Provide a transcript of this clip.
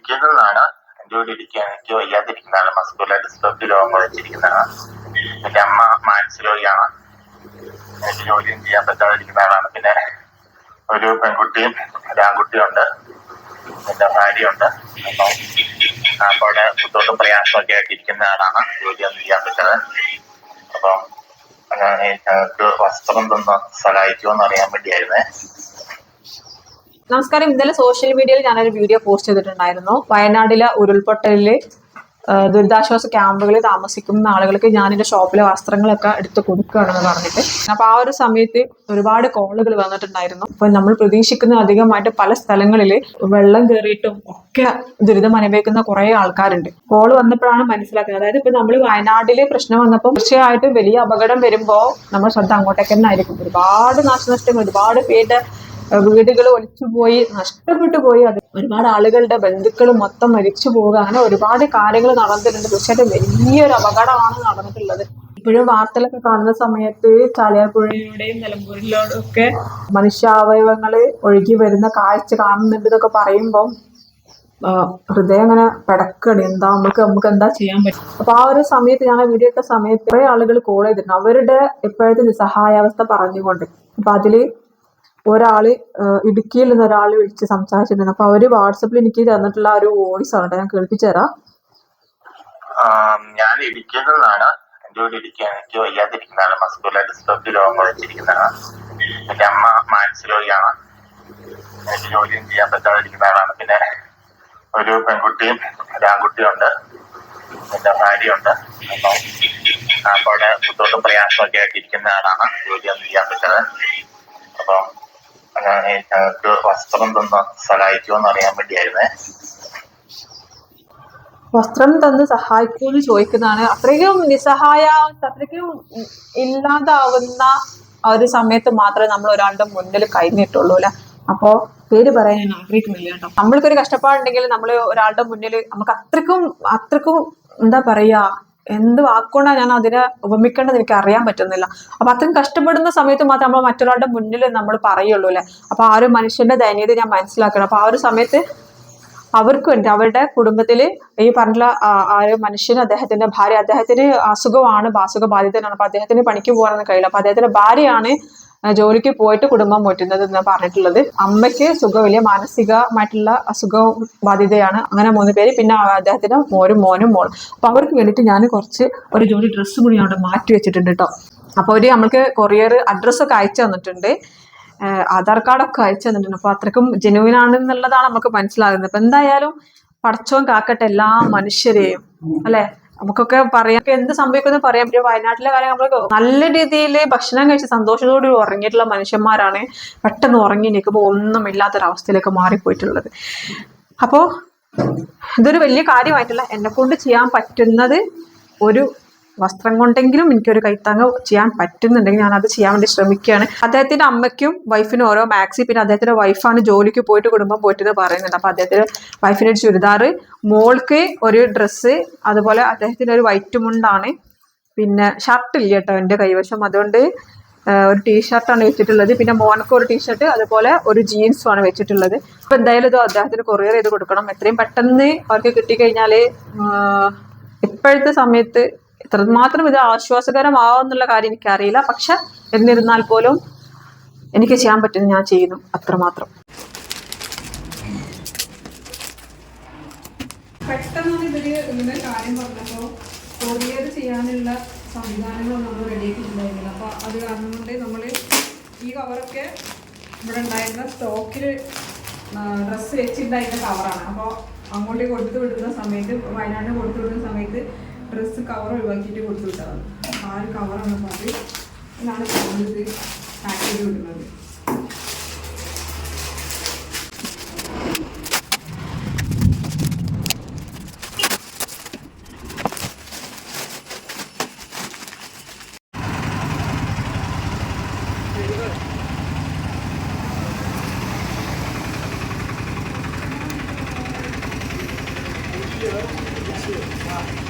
ഇരിക്കുന്നതാണ് എന്റെ കൂടെ ഇരിക്കുക എനിക്ക് വയ്യാതിരിക്കുന്നതാണ് മസ്കുലർ ഡിസ്ട്രോഫി രോഗം വെച്ചിരിക്കുന്നതാണ് എന്റെ അമ്മ മാനസികരോഗിയാണ് എനിക്ക് ജോലിയും ചെയ്യാൻ പറ്റാതിരിക്കുന്ന ആളാണ്. പിന്നെ ഒരു പെൺകുട്ടിയും ഒരു ഉണ്ട്. എന്റെ ഭാര്യയുണ്ട്. അപ്പം അവിടെ ബുദ്ധിമുട്ടും പ്രയാസമൊക്കെ ആയിട്ട് ഇരിക്കുന്ന ആളാണ്. ജോലിയൊന്നും ചെയ്യാൻ പറ്റാതെ. അപ്പം ഞങ്ങൾക്ക് വസ്ത്രം തന്ന സഹായിക്കുമോ എന്ന് അറിയാൻ വേണ്ടിയായിരുന്നേ. നമസ്കാരം. ഇന്നലെ സോഷ്യൽ മീഡിയയിൽ ഞാനൊരു വീഡിയോ പോസ്റ്റ് ചെയ്തിട്ടുണ്ടായിരുന്നു. വയനാട്ടിലെ ഉരുൾപൊട്ടലിൽ ആ, ദുരിതാശ്വാസ ക്യാമ്പുകളിൽ താമസിക്കുന്ന ആളുകൾക്ക് ഞാൻ എന്റെ ഷോപ്പിലെ വസ്ത്രങ്ങളൊക്കെ എടുത്ത് കൊടുക്കുകയാണെന്ന് പറഞ്ഞിട്ട്. അപ്പൊ ആ ഒരു സമയത്ത് ഒരുപാട് കോളുകൾ വന്നിട്ടുണ്ടായിരുന്നു. അപ്പൊ നമ്മൾ പ്രതീക്ഷിക്കുന്ന അധികമായിട്ട് പല സ്ഥലങ്ങളിൽ വെള്ളം കയറിയിട്ടും ഒക്കെ ദുരിതം അനുഭവിക്കുന്ന കുറെ ആൾക്കാരുണ്ട്. കോൾ വന്നപ്പോഴാണ് മനസ്സിലാക്കുന്നത്. അതായത് ഇപ്പൊ നമ്മൾ വയനാട്ടിലെ പ്രശ്നം വന്നപ്പോൾ തീർച്ചയായിട്ടും വലിയ അപകടം വരുമ്പോൾ നമ്മൾ ശ്രദ്ധ അങ്ങോട്ടേക്ക് തന്നെ ആയിരിക്കും. ഒരുപാട് നാശനഷ്ടങ്ങൾ ഒരുപാട് പേരുടെ വീടുകൾ ഒലിച്ചുപോയി നഷ്ടപ്പെട്ടു പോയി. അത് ഒരുപാട് ആളുകളുടെ ബന്ധുക്കൾ മൊത്തം മരിച്ചു പോവുക അങ്ങനെ ഒരുപാട് കാര്യങ്ങൾ നടന്നിട്ടുണ്ട്. തീർച്ചയായിട്ടും വലിയൊരു അപകടമാണ് നടന്നിട്ടുള്ളത്. ഇപ്പോഴും വാർത്തകളൊക്കെ കാണുന്ന സമയത്ത് ചാലിയാർപ്പുഴയുടെയും നിലമ്പൂരിലൂടെ ഒക്കെ മനുഷ്യാവയവങ്ങൾ ഒഴുകി വരുന്ന കാഴ്ച കാണുന്നുണ്ട് എന്നൊക്കെ പറയുമ്പം ഹൃദയം അങ്ങനെ പിടക്കണി. എന്താ നമുക്ക് നമുക്ക് എന്താ ചെയ്യാൻ പറ്റും അപ്പൊ ആ ഒരു സമയത്ത് ഞാൻ വീഡിയോ ഇട്ട സമയത്ത് കുറെ ആളുകൾ കോൾ ചെയ്തിട്ടുണ്ട്. അവരുടെ ഇപ്പോഴത്തെ നിസ്സഹായാവസ്ഥ പറഞ്ഞുകൊണ്ട്. അപ്പൊ അതിൽ ഒരാൾ ആ, ഇടുക്കിയിൽ നിന്ന് ഒരാൾ വിളിച്ച് സംസാരിച്ചിട്ടുണ്ട് അപ്പൊ അവർ വാട്സപ്പിൽ എനിക്ക് തന്നിട്ടുള്ള ഒരു വോയിസ് ആണ് ഞാൻ കേൾപ്പിച്ചു തരാം. ഞാൻ ഞാൻ നിന്നാണ്. എന്റെ കൂടെ ഇടുക്കിയാണ്. എനിക്ക് വയ്യാതിരിക്കുന്നതാണ്. മസ്കുലർ ഡിസ്ട്രോഫി രോഗം വെച്ചിരിക്കുന്നതാണ് എന്റെ അമ്മ മാനസികരോഗിയാണ് എനിക്ക് ജോലിയും ചെയ്യാൻ പറ്റാതെ ആളാണ്. പിന്നെ ഒരു പെൺകുട്ടിയും ഒരു ആൺകുട്ടിയും ഉണ്ട്. എന്റെ ഭാര്യയുണ്ട്. അപ്പം അവിടെ ബുദ്ധിമുട്ടും പ്രയാസമൊക്കെ ആയിട്ടിരിക്കുന്ന ആളാണ്. ജോലിയൊന്നും ചെയ്യാൻ പറ്റാതെ. അപ്പം ഞങ്ങൾക്ക് വസ്ത്രം തന്ന സഹായിക്കുമെന്ന് അറിയാൻ വേണ്ടിയായിരുന്നേ. വസ്ത്രം തന്ന് സഹായിക്കുമെന്ന് ചോദിക്കുന്നതാണ്. അത്രയ്ക്കും നിസ്സഹായ അത്രയ്ക്കും ഇല്ലാതാവുന്ന ആ ഒരു സമയത്ത് മാത്രമേ നമ്മൾ ഒരാളുടെ മുന്നിൽ കഴിഞ്ഞിട്ടുള്ളൂ അല്ലെ? അപ്പോ പേര് പറയാൻ ഞാൻ ആഗ്രഹിക്കുന്നില്ല കേട്ടോ. നമ്മൾക്കൊരു കഷ്ടപ്പാടുണ്ടെങ്കിൽ നമ്മൾ ഒരാളുടെ മുന്നിൽ നമുക്ക് അത്രക്കും അത്രക്കും എന്താ പറയാ എന്ത് വാക്കുകൊണ്ടാണ് ഞാൻ അതിനെ ഉപമിക്കേണ്ടത് എനിക്ക് അറിയാൻ പറ്റുന്നില്ല. അപ്പൊ അത്രയും കഷ്ടപ്പെടുന്ന സമയത്ത് മാത്രമേ നമ്മൾ മറ്റൊരാളുടെ മുന്നിൽ നമ്മൾ പറയുള്ളൂ അല്ലെ? അപ്പൊ ആ ഒരു മനുഷ്യന്റെ ദയനീയത ഞാൻ മനസ്സിലാക്കണം. അപ്പൊ ആ ഒരു സമയത്ത് അവർക്ക് വേണ്ടി അവരുടെ കുടുംബത്തിൽ ഈ പറഞ്ഞ ആ- ഒരു മനുഷ്യന് അദ്ദേഹത്തിന്റെ ഭാര്യ അദ്ദേഹത്തിന് അസുഖമാണ് അസുഖ ബാധിതനാണ് അപ്പൊ അദ്ദേഹത്തിന് പണിക്ക് പോകാനൊന്നും കഴിയില്ല. അപ്പൊ അദ്ദേഹത്തിന്റെ ഭാര്യയാണ് ജോലിക്ക് പോയിട്ട് കുടുംബം മുറ്റുന്നത് എന്ന് പറഞ്ഞിട്ടുള്ളത്. അമ്മയ്ക്ക് സുഖമില്ല മാനസികമായിട്ടുള്ള അസുഖ ബാധിതയാണ്. അങ്ങനെ മൂന്ന് പേര് പിന്നെ അദ്ദേഹത്തിന് മോരും മോനും മോളും. അപ്പൊ അവർക്ക് വേണ്ടിയിട്ട് ഞാൻ കുറച്ച് ഒരു ജോലി ഡ്രസ്സ് കൂടി അവിടെ മാറ്റി വെച്ചിട്ടുണ്ട് കേട്ടോ അപ്പോൾ ഒരു നമ്മൾക്ക് കൊറിയർ അഡ്രസ്സൊക്കെ അയച്ചു തന്നിട്ടുണ്ട്. ആധാർ കാർഡൊക്കെ അയച്ചു തന്നിട്ടുണ്ട്. അപ്പൊ അത്രക്കും ജെനുവിൻ ആണെന്നുള്ളതാണ് നമുക്ക് മനസ്സിലാകുന്നത്. അപ്പൊ എന്തായാലും പടച്ചോൻ കാക്കട്ടെ എല്ലാ മനുഷ്യരെയും. അല്ലെ? നമുക്കൊക്കെ പറയാം എന്ത് സംഭവിക്കുന്നു പറയാൻ പറ്റും. വയനാട്ടിലെ കാര്യം നമ്മൾ നല്ല രീതിയിൽ ഭക്ഷണം കഴിച്ച് സന്തോഷത്തോടെ ഉറങ്ങിയിട്ടുള്ള മനുഷ്യന്മാരാണ് പെട്ടെന്ന് ഉറങ്ങി നിൽക്കുമ്പോൾ ഒന്നുമില്ലാത്തൊരവസ്ഥയിലേക്ക് മാറിപ്പോയിട്ടുള്ളത്. അപ്പോൾ ഇതൊരു വലിയ കാര്യമായിട്ടുള്ള എന്നെ കൊണ്ട് ചെയ്യാൻ പറ്റുന്നത് ഒരു വസ്ത്രം കൊണ്ടെങ്കിലും എനിക്കൊരു കൈത്താങ്ങ് ചെയ്യാൻ പറ്റുന്നുണ്ടെങ്കിൽ ഞാൻ അത് ചെയ്യാൻ വേണ്ടി ശ്രമിക്കുകയാണ്. അദ്ദേഹത്തിന്റെ അമ്മയ്ക്കും വൈഫിനും ഓരോ മാക്സി പിന്നെ അദ്ദേഹത്തിന്റെ വൈഫാണ് ജോലിക്ക് പോയിട്ട് കുടുംബം പോയിട്ട് എന്ന് പറയുന്നുണ്ട്. അപ്പൊ അദ്ദേഹത്തിന്റെ വൈഫിന് ഒരു ചുരിദാർ മോൾക്ക് ഒരു ഡ്രസ്സ് അതുപോലെ അദ്ദേഹത്തിന് ഒരു വൈറ്റ് മുണ്ടാണ്. പിന്നെ ഷർട്ട് ഇല്ല കേട്ടോ എന്റെ കൈവശം. അതുകൊണ്ട് ഒരു ടീഷർട്ടാണ് വെച്ചിട്ടുള്ളത്. പിന്നെ മോനക്ക് ഒരു ടീഷർട്ട് അതുപോലെ ഒരു ജീൻസും ആണ് വെച്ചിട്ടുള്ളത്. അപ്പൊ എന്തായാലും ഇത് അദ്ദേഹത്തിന് കൊറിയർ ചെയ്ത് കൊടുക്കണം. എത്രയും പെട്ടെന്ന് അവർക്ക് കിട്ടിക്കഴിഞ്ഞാൽ ഇപ്പോഴത്തെ സമയത്ത് എത്രമാത്രം ഇത് ആശ്വാസകരമാവും എന്നുള്ള കാര്യം എനിക്കറിയില്ല. പക്ഷെ എന്നിരുന്നാൽ പോലും എനിക്ക് ചെയ്യാൻ പറ്റുന്ന ഞാൻ ചെയ്യുന്നു അത്രമാത്രം. ഡ്രസ് കാര്യം പറഞ്ഞപ്പോൾ ചെയ്യാനുള്ള നമ്മൾ അപ്പോൾ നമ്മൾ ഈ സ്റ്റോക്കിൽ ഡ്രസ്സ് വെച്ചിട്ടുണ്ടായിരുന്ന കവറാണ് അപ്പോൾ അങ്ങോട്ടേക്ക് കൊടുത്തു വിടുന്ന സമയത്ത് വയനാട്ടിൽ കൊടുത്തു വിടുന്ന സമയത്ത് ഡ്രസ്സ് കവർ ഒഴിവാക്കിയിട്ട് കൊടുത്തു വിട്ടതാണ് ആ ഒരു കവറാണ് അപ്പോൾ അത് ഇതാണ് ഇത് പാക്ക് ചെയ്ത് വിടുന്നത് Thank.